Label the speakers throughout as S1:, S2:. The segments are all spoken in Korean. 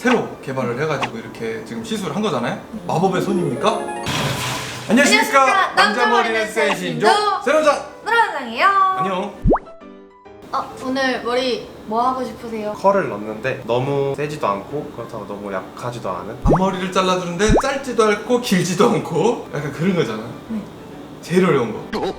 S1: 새로 개발을 해가지고 이렇게 지금 시술을 한 거잖아요. 마법의 손입니까? 안녕하십니까
S2: 안녕하십니까.
S1: 남자 머리는
S2: 남자
S1: 센
S2: 머리는
S1: 신조
S2: 신조.
S1: 세로장
S2: 노랑장이에요.
S1: 안녕.
S2: 어, 오늘 머리 뭐 하고 싶으세요?
S3: 컬을 넣는데 너무 세지도 않고 그렇다고 너무 약하지도 않은
S1: 앞머리를 잘라주는데 짧지도 않고 길지도 않고 약간 그런 거잖아.
S2: 네.
S1: 제일 어려운 거.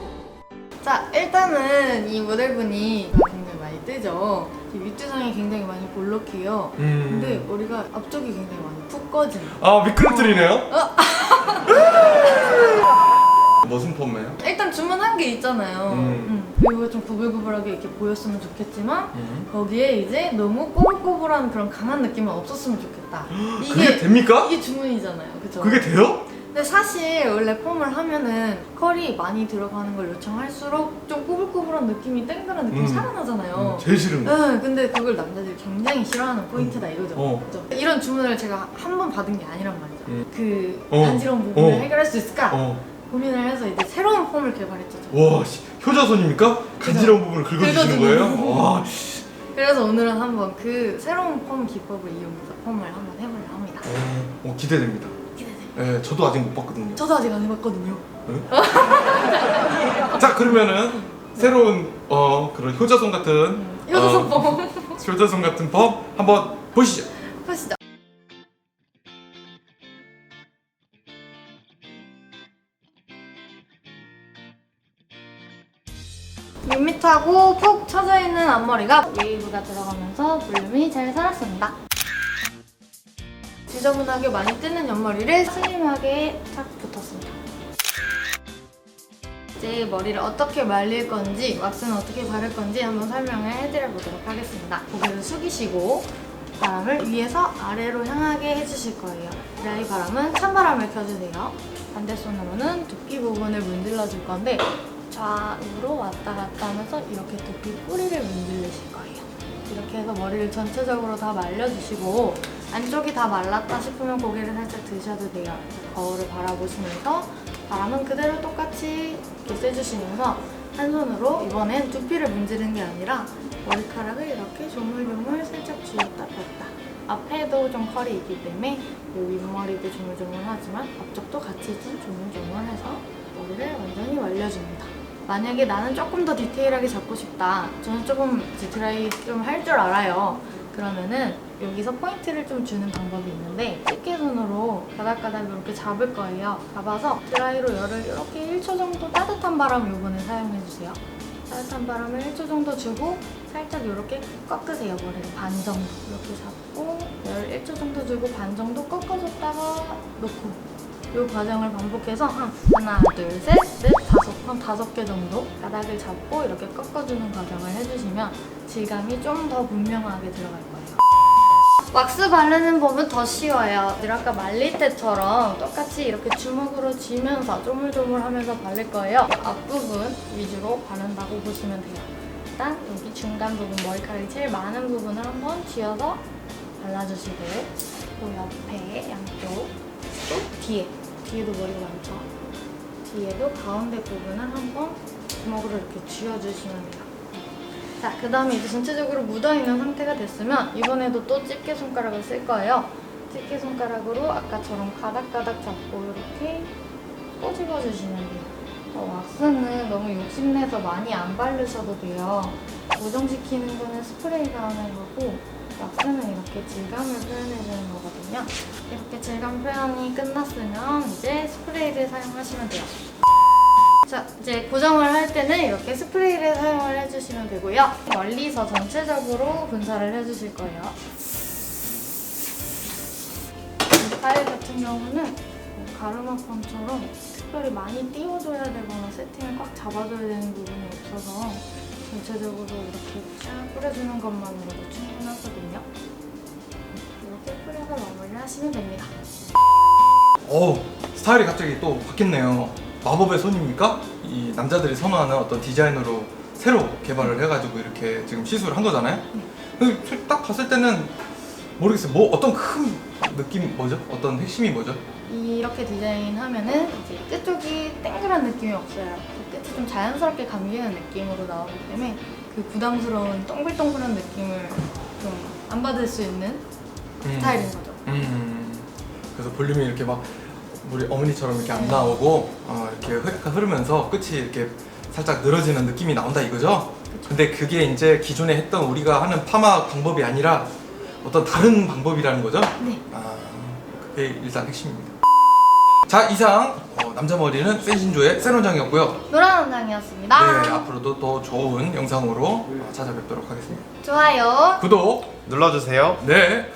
S2: 자, 일단은 이 모델분이 굉장히 많이 뜨죠. 이 윗두상이 굉장히 많이 볼록해요. 근데
S1: 음.
S2: 머리가 앞쪽이 굉장히 많이 푹 꺼지네.
S1: 아 미끄러뜨리네요.
S2: 어.
S1: 무슨 폼이에요?
S2: 일단 주문한 게 있잖아요.
S1: 음.
S2: 음. 그리고 좀 구불구불하게 이렇게 보였으면 좋겠지만
S1: 음.
S2: 거기에 이제 너무 꼬불꼬불한 그런 강한 느낌은 없었으면 좋겠다.
S1: 그게 됩니까?
S2: 이게 주문이잖아요. 그죠?
S1: 그게 돼요?
S2: 근데 사실 원래 폼을 하면은 컬이 많이 들어가는 걸 요청할수록 좀 꼬불꼬불한 느낌이 땡그란 느낌이
S1: 음.
S2: 살아나잖아요.
S1: 제일 싫은 거.
S2: 응, 근데 그걸 남자들이 굉장히 싫어하는 포인트다 이거죠.
S1: 어.
S2: 그죠? 이런 주문을 제가 한 번 받은 게 아니란 말이죠.
S1: 음.
S2: 그
S1: 어.
S2: 간지러운 부분을
S1: 어.
S2: 해결할 수 있을까
S1: 어.
S2: 고민을 해서 이제 새로운 폼을 개발했죠.
S1: 와 씨, 효자손입니까? 간지러운 부분을 긁어주시는
S2: 긁어주는
S1: 거예요? 와 씨.
S2: 그래서 오늘은 한번 그 새로운 폼 기법을 이용해서 폼을 한번 해보려 합니다.
S1: 어, 어, 기대됩니다. 예, 저도 아직 못 봤거든요.
S2: 저도 아직 안 해봤거든요.
S1: 자 그러면은 새로운 어 그런 효자손 같은
S2: 효자손
S1: 어,
S2: 폼
S1: 효자손 같은 법 한번 보시죠.
S2: 보시죠. 밋밋하고 푹 처져 있는 앞머리가 웨이브가 들어가면서 볼륨이 잘 살았습니다. 지저분하게 많이 뜨는 옆머리를 슬림하게 착 붙었습니다. 이제 머리를 어떻게 말릴 건지, 왁스는 어떻게 바를 건지 한번 설명을 해드려 보도록 하겠습니다. 고개를 숙이시고 바람을 위에서 아래로 향하게 해주실 거예요. 드라이 바람은 찬바람을 켜주세요. 반대 손으로는 두피 부분을 문질러 줄 건데 좌우로 왔다 갔다 하면서 이렇게 두피 뿌리를 문질르실 거예요. 이렇게 해서 머리를 전체적으로 다 말려주시고 안쪽이 다 말랐다 싶으면 고개를 살짝 드셔도 돼요. 거울을 바라보시면서 바람은 그대로 똑같이 이렇게 쐬주시면서 한 손으로 이번엔 두피를 문지르는 게 아니라 머리카락을 이렇게 조물조물 살짝 쥐었다 폈다. 앞에도 좀 컬이 있기 때문에 이 윗머리도 조물조물하지만 앞쪽도 같이 좀 조물조물해서 머리를 완전히 말려줍니다. 만약에 나는 조금 더 디테일하게 잡고 싶다. 저는 조금 드라이 좀할 줄 알아요. 그러면은 여기서 포인트를 좀 주는 방법이 있는데 집게 손으로 가닥가닥 이렇게 잡을 거예요. 잡아서 드라이로 열을 이렇게 1초 정도 따뜻한 바람 요번에 사용해주세요. 따뜻한 바람을 1초 정도 주고 살짝 이렇게 꺾으세요. 머리를 반 정도 이렇게 잡고 열 1초 정도 주고 반 정도 꺾어줬다가 놓고 이 과정을 반복해서 한 하나, 둘, 셋, 넷, 다섯, 한 다섯 개 정도 바닥을 잡고 이렇게 꺾어주는 과정을 해주시면 질감이 좀 더 분명하게 들어갈 거예요. 왁스 바르는 법은 더 쉬워요. 아까 말릴 때처럼 똑같이 이렇게 주먹으로 쥐면서 조물조물하면서 바를 거예요. 앞부분 위주로 바른다고 보시면 돼요. 일단 여기 중간 부분 머리카락이 제일 많은 부분을 한번 쥐어서 발라주시고 또 옆에 양쪽 또 뒤에 뒤에도 머리가 많죠. 뒤에도 가운데 부분을 한번 주먹으로 이렇게 쥐어주시면 돼요. 자, 그 다음에 이제 전체적으로 묻어있는 상태가 됐으면 이번에도 또 집게 손가락을 쓸 거예요. 집게 손가락으로 아까처럼 가닥가닥 잡고 이렇게 꼬집어 주시면 돼요. 어, 왁스는 너무 욕심내서 많이 안 바르셔도 돼요. 고정시키는 거는 스프레이가 하는 거고 왁스는 이렇게 질감을 표현해주는 거거든요. 이렇게 질감 표현이 끝났으면 이제 스프레이를 사용하시면 돼요. 자, 이제 고정을 할 때는 이렇게 스프레이를 사용을 해주시면 되고요. 멀리서 전체적으로 분사를 해주실 거예요. 이 스타일 같은 경우는 뭐 가르마펌처럼 특별히 많이 띄워줘야 되거나 세팅을 꽉 잡아줘야 되는 부분이 없어서 전체적으로 이렇게 쫙 뿌려주는 것만으로도 충분하거든요. 이렇게 뿌려서 마무리하시면 됩니다.
S1: 어 스타일이 갑자기 또 바뀌었네요. 마법의 손입니까? 이 남자들이 선호하는 어떤 디자인으로 새로 개발을 해가지고 이렇게 지금 시술을 한 거잖아요. 근데 딱 봤을 때는 모르겠어요. 뭐 어떤 큰 느낌 뭐죠? 어떤 핵심이 뭐죠?
S2: 이렇게 디자인하면은 이제 끝쪽이 땡그란 느낌이 없어요. 그 끝이 좀 자연스럽게 감기는 느낌으로 나오기 때문에 그 부담스러운 동글동글한 느낌을 좀 안 받을 수 있는
S1: 음.
S2: 스타일인 거죠.
S1: 음. 그래서 볼륨이 이렇게 막 우리 어머니처럼 이렇게 안 나오고 어, 이렇게 흐- 흐르면서 끝이 이렇게 살짝 늘어지는 느낌이 나온다 이거죠? 근데 그게 이제 기존에 했던 우리가 하는 파마 방법이 아니라 어떤 다른 방법이라는 거죠?
S2: 네.
S1: 아, 그게 일단 핵심입니다. 자, 이상 어, 남자 머리는 센신조의 센원장이었고요.
S2: 노란 원장이었습니다.
S1: 네, 앞으로도 더 좋은 영상으로 어, 찾아뵙도록 하겠습니다.
S2: 좋아요.
S1: 구독,
S3: 눌러주세요.
S1: 네,